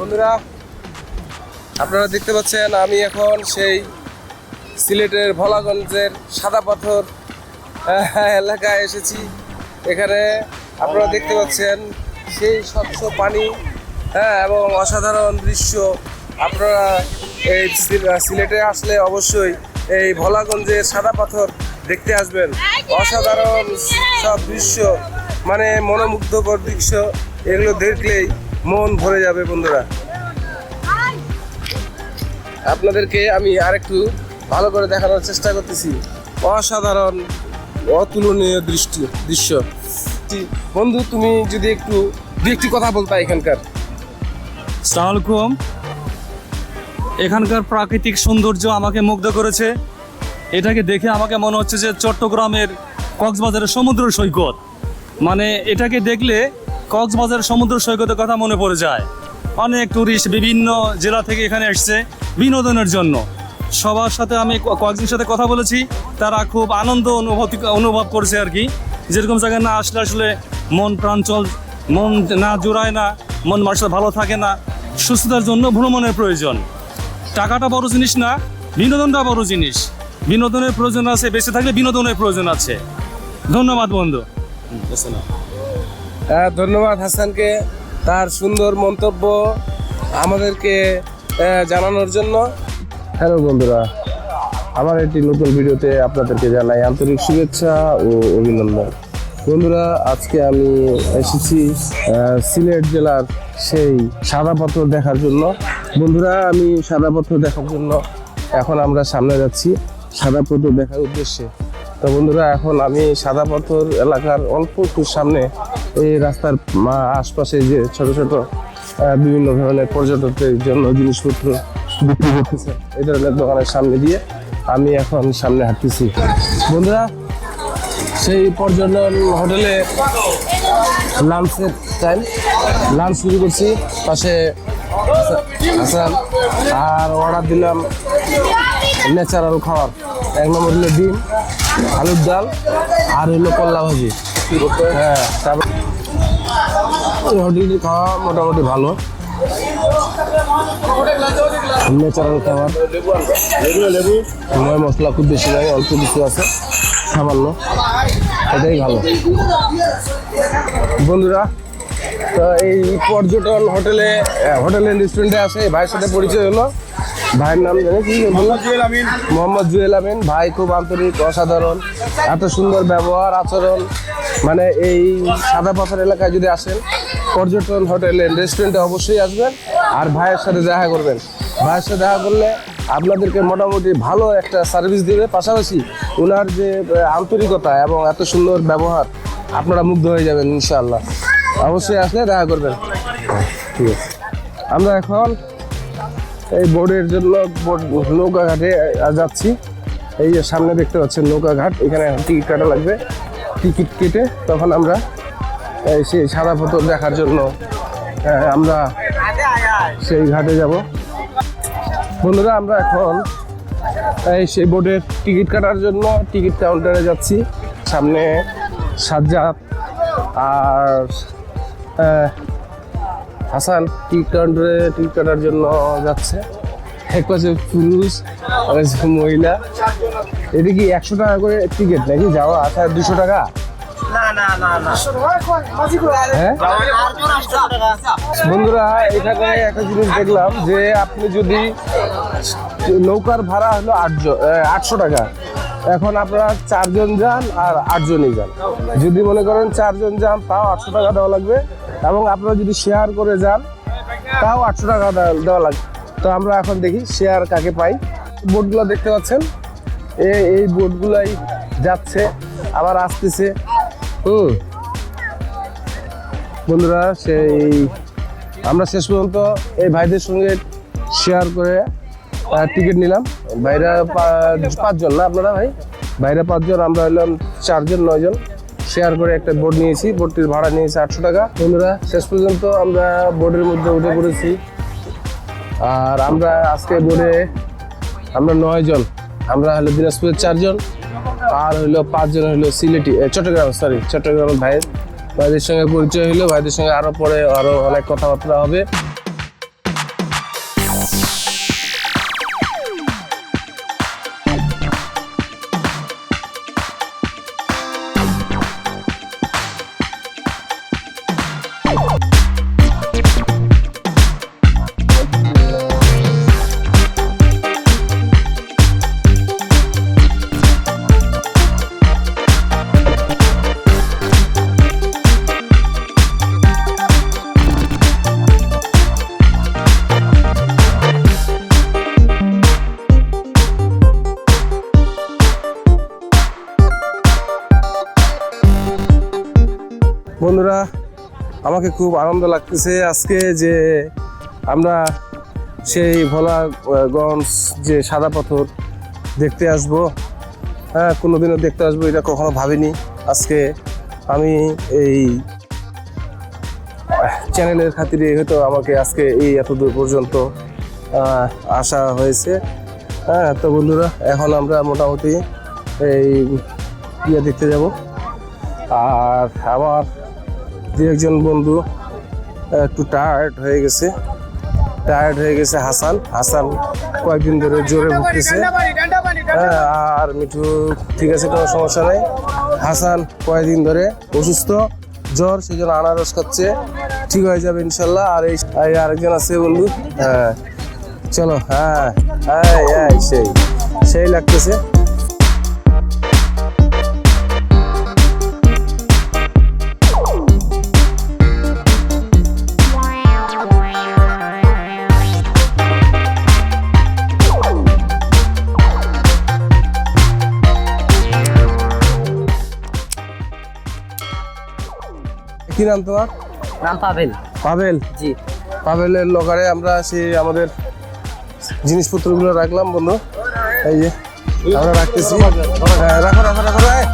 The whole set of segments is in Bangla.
বন্ধুরা আপনারা দেখতে পাচ্ছেন আমি এখন সেই সিলেটের ভোলাগঞ্জের সাদা পাথর আহ, এলাকায় এসেছি। এখানে আপনারা দেখতে পাচ্ছেন সেই স্বচ্ছ পানি হ্যাঁ এবং অসাধারণ দৃশ্য। আপনারা এই সিলেটে আসলে অবশ্যই এই ভোলাগঞ্জের সাদা পাথর দেখতে আসবেন। অসাধারণ সব দৃশ্য মানে মনোমুগ্ধকর দৃশ্য এগুলো দেখলেই মন ভরে যাবে বন্ধুরা। আপনাদেরকে আমি আরেকটু ভালো করে দেখানোর চেষ্টা করতেছি। অসাধারণ, অতুলনীয় দৃষ্টি, দৃশ্য। বন্ধু, তুমি যদি একটু দু একটি কথা বলতা এখানকার। সালামালাইকুম এখানকার প্রাকৃতিক সৌন্দর্য আমাকে মুগ্ধ করেছে। এটাকে দেখে আমাকে মনে হচ্ছে যে চট্টগ্রামের কক্সবাজারের সমুদ্র সৈকত। মানে এটাকে দেখলে কক্সবাজারের সমুদ্র সৈকতের কথা মনে পড়ে যায়। অনেক টুরিস্ট বিভিন্ন জেলা থেকে এখানে এসছে বিনোদনের জন্য। সবার সাথে আমি কয়েকজনের সাথে কথা বলেছি, তারা খুব আনন্দ অনুভূতি অনুভব করছে আর কি। যেরকম জায়গায় না আসলে আসলে মন প্রাঞ্চল মন না জোড়ায় না, মন মানুষের ভালো থাকে না। সুস্থতার জন্য ভ্রমণের প্রয়োজন। টাকাটা বড় জিনিস না, বিনোদনটা বড় জিনিস। বিনোদনের প্রয়োজন আছে, বেঁচে থাকলে বিনোদনের প্রয়োজন আছে। ধন্যবাদ বন্ধু। ধন্যবাদ হাসানকে তার সুন্দর মন্তব্য আমাদেরকে জানানোর জন্য। হ্যালো বন্ধুরা, আমার একটি নতুন ভিডিওতে আপনাদেরকে জানাই আন্তরিক শুভেচ্ছা ও অভিনন্দন। বন্ধুরা, আজকে আমি এসেছি সিলেট জেলার সেই সাদা পাথর দেখার জন্য। বন্ধুরা, আমি সাদা পাথর দেখার জন্য এখন আমরা সামনে যাচ্ছি। সাদা পাথর দেখার উদ্দেশ্যে তো বন্ধুরা, এখন আমি সাদা পাথর এলাকার অল্প একটু সামনে এই রাস্তার আশপাশে যে ছোট ছোট বিভিন্ন ধরনের পর্যটকদের জন্য জিনিসপত্র বিক্রি করতেছে, এই ধরনের দোকানের সামনে দিয়ে আমি এখন সামনে হাঁটতেছি। বন্ধুরা, সেই পর্যটন হোটেলে লাঞ্চের টাইম লাঞ্চ শুরু করছি, পাশে আর অর্ডার দিলাম ন্যাচারাল খাবার এক নম্বর হলো ডিম আলুর ডাল আর হলো কল্লা ভাজি। হ্যাঁ তারপর এই হোটেলটির খাওয়া মোটামুটি ভালো। ন্যাচারাল খাবার। ময় মশলা খুব বেশি নাই, অল্প কিছু আছে, সামান্য। এটাই ভালো। বন্ধুরা, তো এই পর্যটন হোটেলে হোটেল রেস্টুরেন্টে আসে ভাইয়ের সাথে পরিচয় হলো। ভাইয়ের নাম জানি কি? মোহাম্মদ জুয়েল আমিন। ভাই খুব আন্তরিক অসাধারণ। এত সুন্দর ব্যবহার আচরণ। মানে এই সাদা পাথর এলাকায় যদি আসেন পর্যটন হোটেল রেস্টুরেন্টে অবশ্যই আসবেন। আর ভাইয়ের সাথে দেখা করবেন। ভাইয়ের সাথে দেখা করলে আপনাদেরকে মোটামুটি ভালো একটা সার্ভিস দেবে। পাশাপাশি ওনার যে আন্তরিকতা এবং এত সুন্দর ব্যবহার আপনারা মুগ্ধ হয়ে যাবেন ইনশাআল্লাহ। অবশ্যই আসলে দেখা করবেন। ঠিক আছে। আমরা এখন এই বোর্ডের জন্য বোর্ড নৌকা যাচ্ছি। এই যে সামনে দেখতে পাচ্ছেন নৌকাঘাট, এখানে টিকিট কাটা লাগবে। টিকিট কেটে তখন আমরা সেই সাদা পাথর দেখার জন্য আমরা সেই ঘাটে যাব। বন্ধুরা, আমরা এখন এই সেই বোর্ডের টিকিট কাটার জন্য টিকিট কাউন্টারে যাচ্ছি। সামনে সাজ্জাদ আর হাসান টিকিট কাউন্টারে টিকিট কাটার জন্য যাচ্ছে। এক পাশে পুরুষ আর মহিলা। এটা কি একশো টাকা করে টিকিট নাকি? যাওয়া আসা দুশো টাকা? হ্যাঁ? বন্ধুরা এখানে একটা জিনিস দেখলাম যে আপনি যদি নৌকার ভাড়া হলো আটজন আটশো টাকা। এখন আপনারা চারজন যান আর আটজনই যান। যদি মনে করেন চারজন যান তাও আটশো টাকা দেওয়া লাগবে। এবং আপনারা যদি শেয়ার করে যান, তাও আটশো টাকা দেওয়া- লাগবে। তো আমরা এখন দেখি শেয়ার কাকে পাই। বোটগুলো দেখতে পাচ্ছেন? এই বোটগুলাই যাচ্ছে, আবার আসতেছে। হুম। বন্ধুরা, সেই আমরা শেষ পর্যন্ত এই ভাইদের সঙ্গে শেয়ার করে টিকিট নিলাম। ভাইরা পাঁচজন না আপনারা ভাই? ভাইরা পাঁচজন, আমরা হলাম চারজন, নয়জন। শেয়ার করে একটা বোর্ড নিয়েছি। বোর্ডটির ভাড়া নিয়েছি আটশো টাকা। বন্ধুরা, শেষ পর্যন্ত আমরা বোর্ডের মধ্যে উঠে পড়েছি। আর আমরা আজকে বোর্ডে আমরা নয় জন। আমরা হলো দিনাজপুরের চারজন আর হইল পাঁচজন হইল সিলেটি চট্টগ্রাম সরি চট্টগ্রামের ভাইয়ের ভাইদের সঙ্গে পরিচয় হইল ভাইদের সঙ্গে আরও পরে আরও অনেক কথাবার্তা হবে। বন্ধুরা, আমাকে খুব আনন্দ লাগতেছে আজকে যে আমরা সেই ভোলাগঞ্জ যে সাদা পাথর দেখতে আসব। হ্যাঁ কোনোদিনও দেখতে আসব, এটা কখনো ভাবিনি। আজকে আমি এই চ্যানেলের খাতিরে হয়তো আমাকে আজকে এই এত দূর পর্যন্ত আসা হয়েছে। হ্যাঁ তো বন্ধুরা, এখন আমরা মোটামুটি এই ইয়ে দেখতে যাব। আর আমার দু একজন বন্ধু একটু টায়ার্ড হয়ে গেছে। টায়ার্ড হয়ে গেছে হাসান। হাসান কয়েকদিন ধরে জোরে ভুগতেছে। হ্যাঁ আর মিঠু ঠিক আছে কোনো সমস্যা নেই। হাসান কয়েকদিন ধরে অসুস্থ জ্বর সেই জন্য আনারস খাচ্ছে। ঠিক হয়ে যাবে ইনশাল্লাহ। আর এই আরেকজন আছে বন্ধু। হ্যাঁ চলো হ্যাঁ হ্যাঁ হ্যাঁ সেই সেই লাগতেছে। কি নাম তোমার? নাম পাবেল পাবেল জি। পাবেলের লকারে আমরা সে আমাদের জিনিসপত্রগুলো রাখলাম বন্ধু। এই যে আমরা রাখতেছি। রাখো রাখো রাখো রাখো রাখ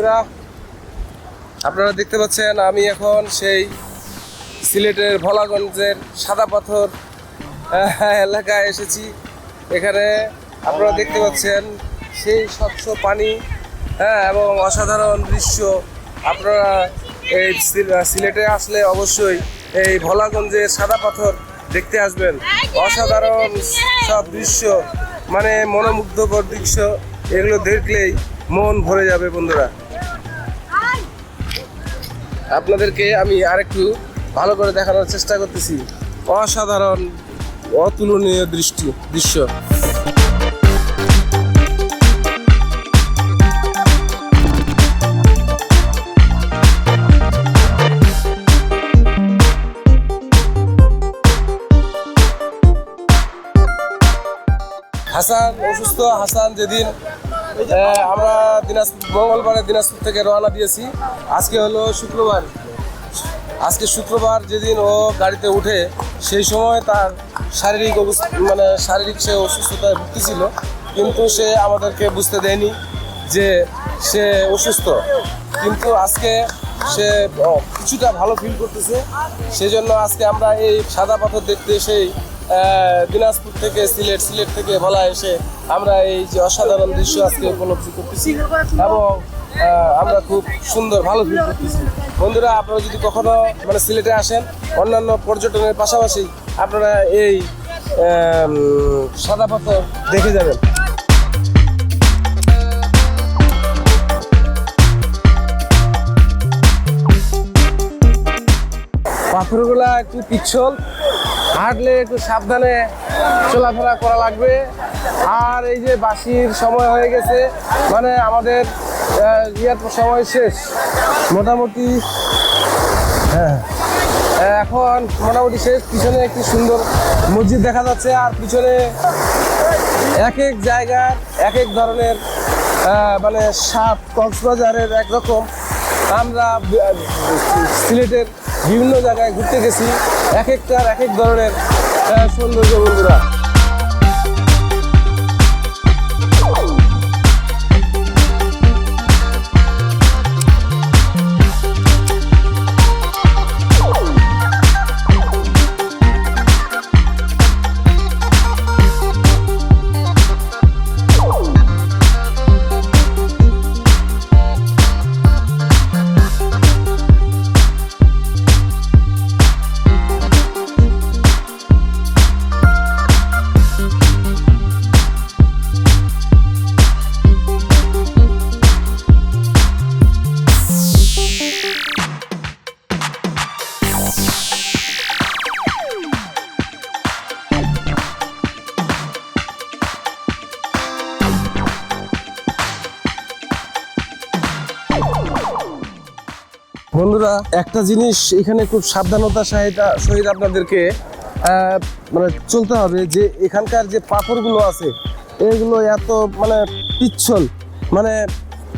বন্ধুরা আপনারা দেখতে পাচ্ছেন আমি এখন সেই সিলেটের ভোলাগঞ্জের সাদা পাথর আহ, এলাকায় এসেছি। এখানে আপনারা দেখতে পাচ্ছেন সেই স্বচ্ছ পানি হ্যাঁ এবং অসাধারণ দৃশ্য আপনারা এই সিলেটে আসলে অবশ্যই এই ভোলাগঞ্জের সাদা পাথর দেখতে আসবেন। অসাধারণ সব দৃশ্য মানে মনোমুগ্ধকর দৃশ্য এগুলো দেখলেই মন ভরে যাবে বন্ধুরা। আপনাদেরকে আমি আরেকটু ভালো করে দেখানোর চেষ্টা করতেছি। অসাধারণ, অতুলনীয় দৃষ্টি, দৃশ্য। হাসান, অসুস্থ হাসান যেদিন আমরা দিনাজপুর, মঙ্গলবারে দিনাজপুর থেকে রওনা দিয়েছি। আজকে হলো শুক্রবার। আজকে শুক্রবার যেদিন ও গাড়িতে উঠে, সেই সময় তার শারীরিক মানে শারীরিক সে অসুস্থতায় ভুগতেছিল। কিন্তু সে আমাদেরকে বুঝতে দেয়নি যে সে অসুস্থ। কিন্তু আজকে সে কিছুটা ভালো ফিল করতেছে। সেই জন্য আজকে আমরা এই সাদা পাথর দেখতে সেই দিনাজপুর থেকে, সিলেট সিলেট থেকে ভোলা এসে আমরা এই যে অসাধারণ দৃশ্য আজকে উপলব্ধি করতেছি এবং আমরা খুব সুন্দর, ভালো ফিল করতেছি। বন্ধুরা, আপনারা যদি কখনো মানে সিলেটে আসেন, অন্যান্য পর্যটনের পাশাপাশি আপনারা এই সাদা পাথর দেখে যাবেন। পাথরগুলা একটু পিছল হাঁটলে একটু সাবধানে চলাফেরা করা লাগবে। আর এই যে বাসির সময় হয়ে গেছে মানে আমাদের ইয়ার সময় শেষ। মোটামুটি হ্যাঁ। এখন মোটামুটি শেষ। পিছনে একটি সুন্দর মসজিদ দেখা যাচ্ছে, আর পিছনে এক এক জায়গার, এক এক ধরনের মানে সাপ, কক্সবাজারের একরকম। আমরা সিলেটের বিভিন্ন জায়গায় ঘুরতে গেছি। এক একটার এক এক ধরনের সৌন্দর্য বন্ধুরা। বন্ধুরা, একটা জিনিস এখানে খুব সাবধানতা সহিত সহিত আপনাদেরকে মানে চলতে হবে যে এখানকার যে পাথরগুলো আছে, এগুলো এত মানে পিচ্ছল মানে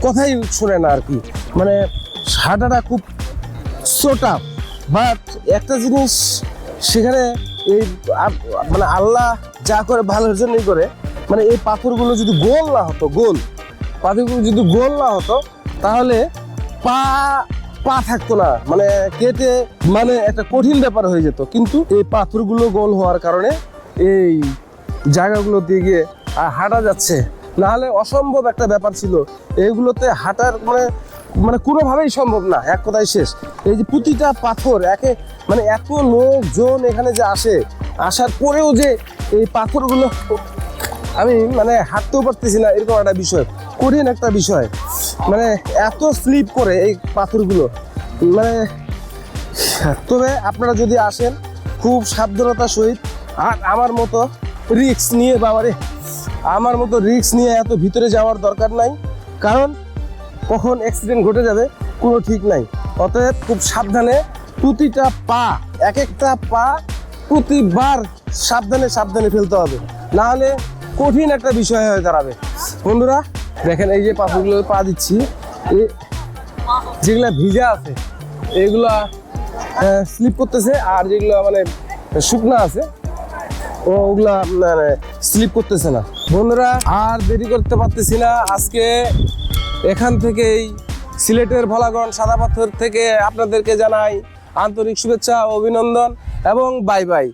কথাই শোনে না আর কি মানে হাঁটাটা খুব সোটা বাট একটা জিনিস সেখানে এই মানে আল্লাহ যা করে ভালোর জন্যই করে মানে এই পাথরগুলো যদি গোল না হতো, গোল, পাথরগুলো যদি গোল না হতো, তাহলে পা পা থাকতো না। মানে কেটে মানে একটা কঠিন ব্যাপার হয়ে যেত। কিন্তু এই পাথরগুলো গোল হওয়ার কারণে এই জায়গাগুলো দিয়ে গিয়ে হাঁটা যাচ্ছে। নাহলে অসম্ভব একটা ব্যাপার ছিল। এইগুলোতে হাঁটার মানে মানে কোনোভাবেই সম্ভব না। এক কথায় শেষ। এই যে প্রতিটা পাথর, একে মানে এত লোকজন এখানে যে আসে, আসার পরেও যে এই পাথরগুলো, আমি মানে হাঁটতেও পারতেছি না, এরকম একটা বিষয়। কঠিন একটা বিষয়। মানে এত স্লিপ করে এই পাথরগুলো। মানে তবে আপনারা যদি আসেন, খুব সাবধানতার সহিত, আর আমার মতো রিক্স নিয়ে বাবারে, আমার মতো রিক্স নিয়ে এত ভিতরে যাওয়ার দরকার নাই। কারণ, কখন অ্যাক্সিডেন্ট ঘটে যাবে, কোনো ঠিক নাই। অতএব খুব সাবধানে প্রতিটা পা এক একটা পা প্রতিবার সাবধানে সাবধানে ফেলতে হবে। না হলে কঠিন একটা বিষয় হয়ে দাঁড়াবে। বন্ধুরা দেখেন এই যে পাথরগুলো পা দিচ্ছি যেগুলা ভিজা আছে, এগুলা স্লিপ করতেছে, আর যেগুলো মানে শুকনা আছে, ওগুলা মানে স্লিপ করতেছে না। বন্ধুরা, আর দেরি করতে পারতেছি না। আজকে এখান থেকেই সিলেটের ভোলাগঞ্জ সাদা পাথর থেকে আপনাদেরকে জানাই আন্তরিক শুভেচ্ছা অভিনন্দন এবং বাই বাই।